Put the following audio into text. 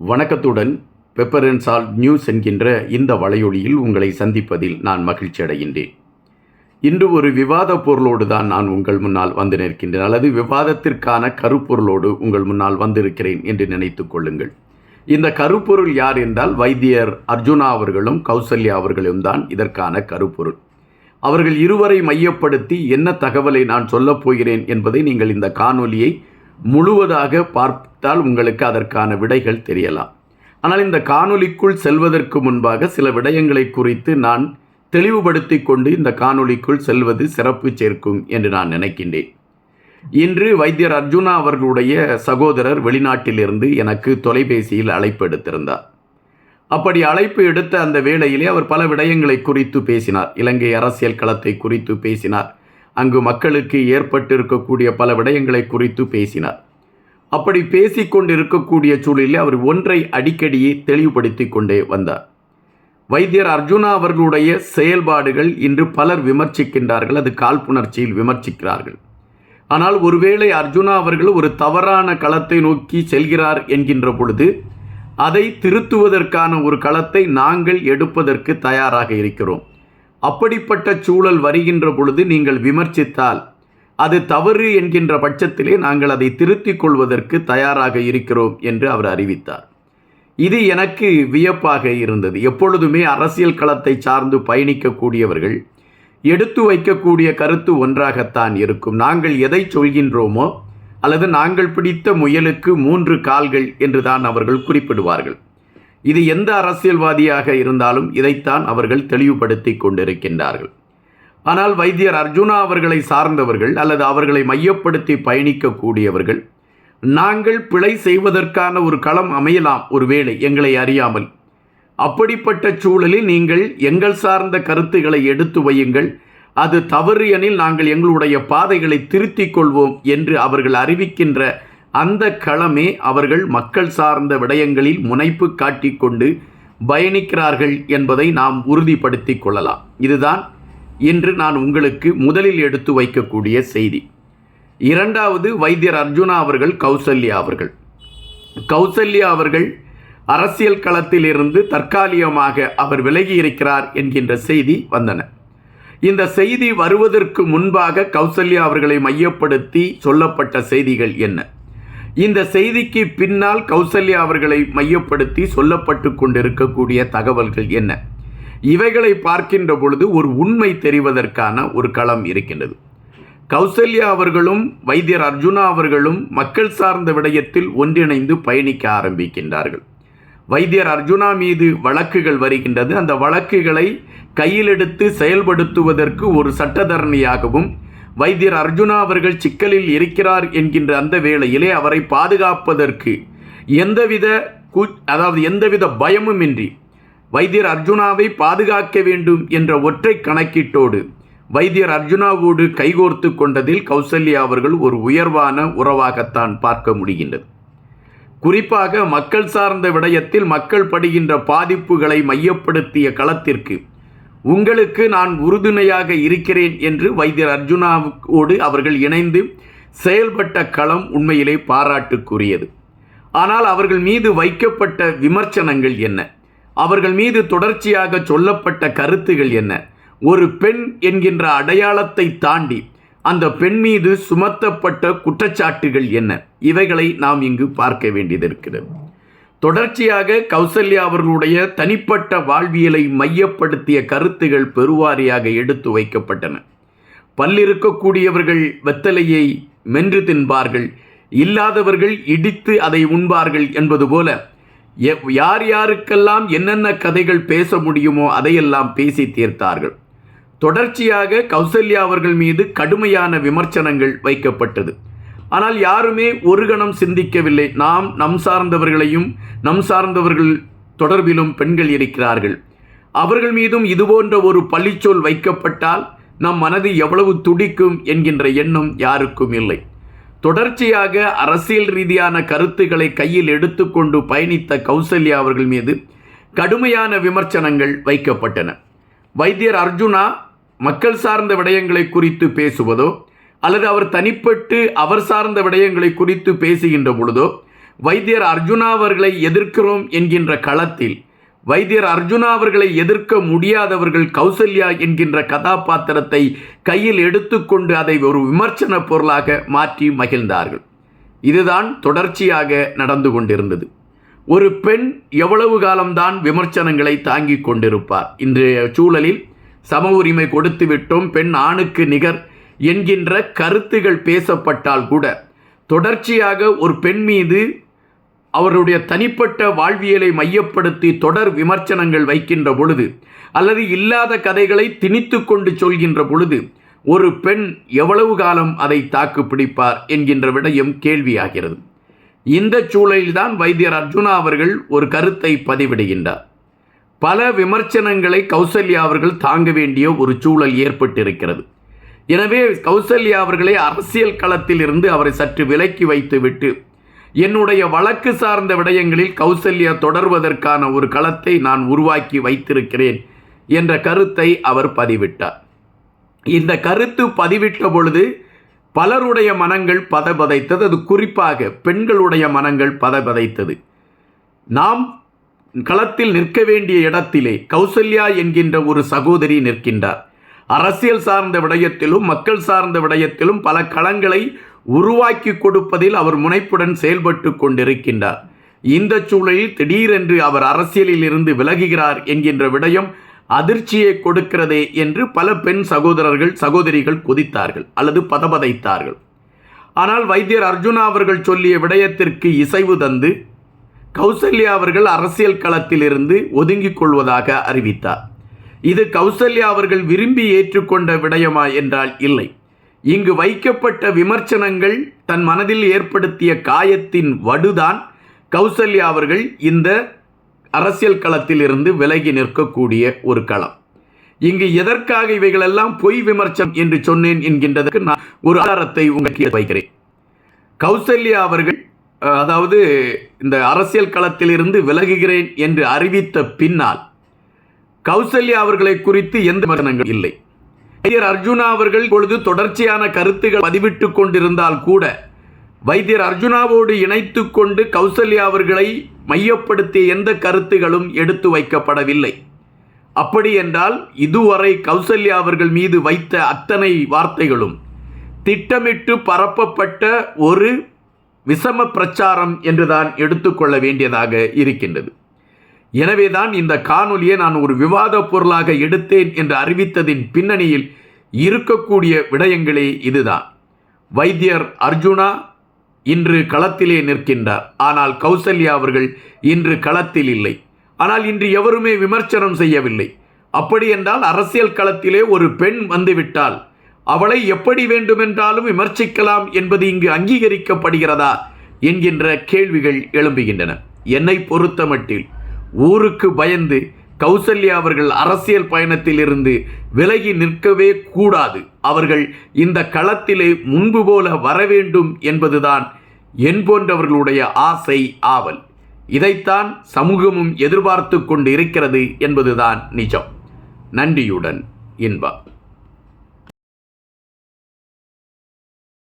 வணக்கத்துடன் pepper and salt news என்கின்ற இந்த வலையொலியில் உங்களை சந்திப்பதில் நான் மகிழ்ச்சி அடைகின்றேன். இன்று ஒரு விவாத பொருளோடு தான் நான் உங்கள் முன்னால் வந்து நிற்கின்றேன். அல்லது விவாதத்திற்கான கருப்பொருளோடு உங்கள் முன்னால் வந்திருக்கிறேன் என்று நினைத்துக் கொள்ளுங்கள். இந்த கருப்பொருள் யார் என்றால் வைத்தியர் அர்ஜுனா அவர்களும் கௌசல்யா அவர்களும் தான் இதற்கான கருப்பொருள். அவர்கள் இருவரை மையப்படுத்தி என்ன தகவலை நான் சொல்லப் போகிறேன் என்பதை நீங்கள் இந்த காணொலியை முழுவதாக பார்த்தால் உங்களுக்கு அதற்கான விடைகள் தெரியலாம். ஆனால் இந்த காணொலிக்குள் செல்வதற்கு முன்பாக சில விடயங்களை குறித்து நான் தெளிவுபடுத்தி கொண்டு இந்த காணொலிக்குள் செல்வது சிறப்பு சேர்க்கும் என்று நான் நினைக்கின்றேன். இன்று வைத்தியர் அர்ஜுனா அவர்களுடைய சகோதரர் வெளிநாட்டிலிருந்து எனக்கு தொலைபேசியில் அழைப்பு எடுத்திருந்தார். அப்படி அழைப்பு எடுத்த அந்த வேளையிலே அவர் பல விடயங்களை குறித்து பேசினார். இலங்கை அரசியல் களத்தை குறித்து பேசினார். அங்கு மக்களுக்கு ஏற்பட்டிருக்கக்கூடிய பல விடயங்களை குறித்து பேசினார். அப்படி பேசிக்கொண்டு இருக்கக்கூடிய சூழலில் அவர் ஒன்றை அடிக்கடியே தெளிவுபடுத்தி கொண்டே வந்தார். வைத்தியர் அர்ஜுனா அவர்களுடைய செயல்பாடுகள் இன்று பலர் விமர்சிக்கின்றார்கள் அது காழ்ப்புணர்ச்சியில் விமர்சிக்கிறார்கள். ஆனால் ஒருவேளை அர்ஜுனா அவர்கள் ஒரு தவறான களத்தை நோக்கி செல்கிறார் என்கின்ற பொழுது அதை திருத்துவதற்கான ஒரு களத்தை நாங்கள் எடுப்பதற்கு தயாராக இருக்கிறோம். அப்படிப்பட்ட சூழல் வருகின்ற பொழுது நீங்கள் விமர்சித்தால் அது தவறு என்கின்ற பட்சத்திலே நாங்கள் அதை திருத்திக் கொள்வதற்கு தயாராக இருக்கிறோம் என்று அவர் அறிவித்தார். இது எனக்கு வியப்பாக இருந்தது. எப்பொழுதுமே அரசியல் களத்தை சார்ந்து பயணிக்கக்கூடியவர்கள் எடுத்து வைக்கக்கூடிய கருத்து ஒன்றாகத்தான் இருக்கும். நாங்கள் எதை சொல்கின்றோமோ அல்லது நாங்கள் பிடித்த முயலுக்கு மூன்று கால்கள் என்றுதான் அவர்கள் குறிப்பிடுவார்கள். இது எந்த அரசியல்வாதியாக இருந்தாலும் இதைத்தான் அவர்கள் தெளிவுபடுத்தி கொண்டிருக்கின்றார்கள். ஆனால் வைத்தியர் அர்ஜுனா அவர்களை சார்ந்தவர்கள் அல்லது அவர்களை மையப்படுத்தி பயணிக்கக்கூடியவர்கள் நாங்கள் பிழை செய்வதற்கான ஒரு களம் அமையலாம் ஒருவேளை எங்களை அறியாமல். அப்படிப்பட்ட சூழலில் நீங்கள் எங்கள் சார்ந்த கருத்துக்களை எடுத்து வையுங்கள். அது தவறு எனில் நாங்கள் எங்களுடைய பாதைகளை திருத்திக் கொள்வோம் என்று அவர்கள் அறிவிக்கின்ற அந்த களமே அவர்கள் மக்கள் சார்ந்த விடயங்களில் முனைப்பு காட்டிக்கொண்டு பயணிக்கிறார்கள் என்பதை நாம் உறுதிப்படுத்தி கொள்ளலாம். இதுதான் இன்று நான் உங்களுக்கு முதலில் எடுத்து வைக்கக்கூடிய செய்தி. இரண்டாவது வைத்தியர் அர்ஜுனா அவர்கள் கௌசல்யா அவர்கள். கௌசல்யா அவர்கள் அரசியல் களத்திலிருந்து தற்காலிகமாக அவர் விலகி இருக்கிறார் என்கின்ற செய்தி வந்தன. இந்த செய்தி வருவதற்கு முன்பாக கௌசல்யா அவர்களை மையப்படுத்தி சொல்லப்பட்ட செய்திகள் என்ன? இந்த செய்திக்கு பின்னால் கௌசல்யா அவர்களை மையப்படுத்தி சொல்லப்பட்டு கொண்டிருக்கக்கூடிய தகவல்கள் என்ன? இவைகளை பார்க்கின்ற பொழுது ஒரு உண்மை தெரிவதற்கான ஒரு களம் இருக்கின்றது. கௌசல்யா அவர்களும் வைத்தியர் அர்ஜுனா அவர்களும் மக்கள் சார்ந்த விடயத்தில் ஒன்றிணைந்து பயணிக்க ஆரம்பிக்கின்றார்கள். வைத்தியர் அர்ஜுனா மீது வழக்குகள் வருகின்றது. அந்த வழக்குகளை கையிலெடுத்து செயல்படுத்துவதற்கு ஒரு சட்டத்தரணியாகவும் வைத்தியர் அர்ஜுனா அவர்கள் சிக்கலில் இருக்கிறார் என்கின்ற அந்த வேளையிலே அவரை பாதுகாப்பதற்கு எந்தவித கூ அதாவது எந்தவித பயமுமின்றி வைத்தியர் அர்ஜுனாவை பாதுகாக்க வேண்டும் என்ற ஒற்றை கணக்கீட்டோடு வைத்தியர் அர்ஜுனாவோடு கைகோர்த்து கொண்டதில் கௌசல்யா அவர்கள் ஒரு உயர்வான உறவாகத்தான் பார்க்க முடிகின்றது. குறிப்பாக மக்கள் சார்ந்த விடயத்தில் மக்கள் படுகின்ற பாதிப்புகளை மையப்படுத்திய களத்திற்கு உங்களுக்கு நான் உறுதுணையாக இருக்கிறேன் என்று வைத்தியர் அர்ஜுனாவோடு அவர்கள் இணைந்து செயல்பட்ட களம் உண்மையிலே பாராட்டுக்குரியது. ஆனால் அவர்கள் மீது வைக்கப்பட்ட விமர்சனங்கள் என்ன? அவர்கள் மீது தொடர்ச்சியாக சொல்லப்பட்ட கருத்துகள் என்ன? ஒரு பெண் என்கின்ற அடையாளத்தை தாண்டி அந்த பெண் மீது சுமத்தப்பட்ட குற்றச்சாட்டுகள் என்ன? இவைகளை நாம் இங்கு பார்க்க வேண்டியது தொடர்ச்சியாக கௌசல்யா அவர்களுடைய தனிப்பட்ட வாழ்வியலை மையப்படுத்திய கருத்துகள் பெருவாரியாக எடுத்து வைக்கப்பட்டன. பல்லிருக்கக்கூடியவர்கள் வெத்தலையை மென்று தின்பார்கள் இல்லாதவர்கள் இடித்து அதை உண்பார்கள் என்பது போல யார் யாருக்கெல்லாம் என்னென்ன கதைகள் பேச முடியுமோ அதையெல்லாம் பேசி தீர்த்தார்கள். தொடர்ச்சியாக கௌசல்யா அவர்கள் மீது கடுமையான விமர்சனங்கள் வைக்கப்பட்டது. ஆனால் யாருமே ஒரு கணம் சிந்திக்கவில்லை. நாம் நம் சார்ந்தவர்களையும் நம் சார்ந்தவர்கள் தொடர்பிலும் பெண்கள் இருக்கிறார்கள். அவர்கள் மீதும் இதுபோன்ற ஒரு பள்ளிச்சொல் வைக்கப்பட்டால் நம் மனது எவ்வளவு துடிக்கும் என்கின்ற எண்ணம் யாருக்கும் இல்லை. தொடர்ச்சியாக அரசியல் ரீதியான கருத்துக்களை கையில் எடுத்துக்கொண்டு பயணித்த கௌசல்யா அவர்கள் மீது கடுமையான விமர்சனங்கள் வைக்கப்பட்டன. வைத்தியர் அர்ஜுனா மக்கள் சார்ந்த விடயங்களை குறித்து பேசுவதோ அல்லது அவர் தனிப்பட்டு அவர் சார்ந்த விடயங்களை குறித்து பேசுகின்ற பொழுதோ வைத்தியர் அர்ஜுனா அவர்களை எதிர்க்கிறோம் என்கின்ற களத்தில் வைத்தியர் அர்ஜுனா அவர்களை எதிர்க்க முடியாதவர்கள் கௌசல்யா என்கின்ற கதாபாத்திரத்தை கையில் எடுத்துக்கொண்டு அதை ஒரு விமர்சன பொருளாக மாற்றி மகிழ்ந்தார்கள். இதுதான் தொடர்ச்சியாக நடந்து கொண்டிருந்தது. ஒரு பெண் எவ்வளவு காலம்தான் விமர்சனங்களை தாங்கிக் கொண்டிருப்பார். இன்றைய சூழலில் சம உரிமை கொடுத்து விட்டோம். பெண் ஆணுக்கு நிகர் என்கின்ற கருத்துகள் பேசப்பட்டால் கூட தொடர்ச்சியாக ஒரு பெண் மீது அவருடைய தனிப்பட்ட வாழ்வியலை மையப்படுத்தி தொடர் விமர்சனங்கள் வைக்கின்ற பொழுது அல்லது இல்லாத கதைகளை திணித்து கொண்டு சொல்கின்ற பொழுது ஒரு பெண் எவ்வளவு காலம் அதை தாக்கு பிடிப்பார் என்கின்ற விடயம் கேள்வியாகிறது. இந்த சூழலில்தான் வைத்தியர் அர்ஜுனா அவர்கள் ஒரு கருத்தை பதிவிடுகின்றார். பல விமர்சனங்களை கௌசல்யா அவர்கள் தாங்க வேண்டிய ஒரு சூழல் ஏற்பட்டிருக்கிறது. எனவே கௌசல்யா அவர்களை அரசியல் களத்தில் இருந்து அவரை சற்று விலக்கி வைத்துவிட்டு என்னுடைய வழக்கு சார்ந்த விடயங்களில் கௌசல்யா தொடர்வதற்கான ஒரு களத்தை நான் உருவாக்கி வைத்திருக்கிறேன் என்ற கருத்தை அவர் பதிவிட்டார். இந்த கருத்து பதிவிட்ட பொழுது பலருடைய மனங்கள் பதபதைத்தது. அது குறிப்பாக பெண்களுடைய மனங்கள் பதபதைத்தது. நாம் களத்தில் நிற்க வேண்டிய இடத்திலே கௌசல்யா என்கின்ற ஒரு சகோதரி நிற்கின்றார். அரசியல் சார்ந்த விடயத்திலும் மக்கள் சார்ந்த விடயத்திலும் பல களங்களை உருவாக்கி கொடுப்பதில் அவர் முனைப்புடன் செயல்பட்டு கொண்டிருக்கின்றார். இந்த சூழலில் திடீரென்று அவர் அரசியலில் இருந்து விலகுகிறார் என்கின்ற விடயம் அதிர்ச்சியை கொடுக்கிறதே என்று பல பெண் சகோதரர்கள் சகோதரிகள் குதித்தார்கள் அல்லது பதபதைத்தார்கள். ஆனால் வைத்தியர் அர்ஜுனா அவர்கள் சொல்லிய விடயத்திற்கு இசைவு தந்து கௌசல்யா அவர்கள் அரசியல் களத்திலிருந்து ஒதுங்கிக் கொள்வதாக அறிவித்தார். இது கௌசல்யா அவர்கள் விரும்பி ஏற்றுக்கொண்ட விடயமா என்றால் இல்லை. இங்கு வைக்கப்பட்ட விமர்சனங்கள் தன் மனதில் ஏற்படுத்திய காயத்தின் வடுதான் கௌசல்யா அவர்கள் இந்த அரசியல் களத்தில் இருந்து விலகி நிற்கக்கூடிய ஒரு களம். இங்கு எதற்காக இவைகளெல்லாம் பொய் விமர்சனம் என்று சொன்னேன் என்கின்றதற்கு நான் ஒரு ஆதாரத்தை உங்களுக்கு வைக்கிறேன். கௌசல்யா அவர்கள் அதாவது இந்த அரசியல் களத்திலிருந்து விலகுகிறேன் என்று அறிவித்த பின்னால் கௌசல்யா அவர்களை குறித்து எந்த விமர்சனங்கள்? இல்லை. வைத்தியர் அர்ஜுனா அவர்கள் பொழுது தொடர்ச்சியான கருத்துகள் பதிவிட்டு கொண்டிருந்தால் கூட வைத்தியர் அர்ஜுனாவோடு இணைத்து கொண்டு கௌசல்யா அவர்களை மையப்படுத்திய எந்த கருத்துகளும் எடுத்து வைக்கப்படவில்லை. அப்படி என்றால் இதுவரை கௌசல்யா அவர்கள் மீது வைத்த அத்தனை வார்த்தைகளும் திட்டமிட்டு பரப்பப்பட்ட ஒரு விஷம பிரச்சாரம் என்றுதான் எடுத்துக்கொள்ள வேண்டியதாக இருக்கின்றது. எனவேதான் இந்த காணொலியை நான் ஒரு விவாத பொருளாக எடுத்தேன் என்று அறிவித்ததின் பின்னணியில் இருக்கக்கூடிய விடயங்களே இதுதான். வைத்தியர் அர்ஜுனா இன்று களத்திலே நிற்கின்றார். ஆனால் கௌசல்யா அவர்கள் இன்று களத்தில் இல்லை. ஆனால் இன்று எவருமே விமர்சனம் செய்யவில்லை. அப்படி என்றால் அரசியல் களத்திலே ஒரு பெண் வந்துவிட்டால் அவளை எப்படி வேண்டுமென்றாலும் விமர்சிக்கலாம் என்பது இங்கு அங்கீகரிக்கப்படுகிறதா என்கின்ற கேள்விகள் எழும்புகின்றன. என்னை பொறுத்தமட்டில் ஊருக்கு பயந்து கௌசல்யா அவர்கள் அரசியல் பயணத்தில் இருந்து விலகி நிற்கவே கூடாது. அவர்கள் இந்த களத்திலே முன்பு போல வர வேண்டும் என்பதுதான் என் போன்றவர்களுடைய ஆசை ஆவல். இதைத்தான் சமூகமும் எதிர்பார்த்து கொண்டு இருக்கிறது என்பதுதான் நிஜம். நன்றியுடன் இன்பா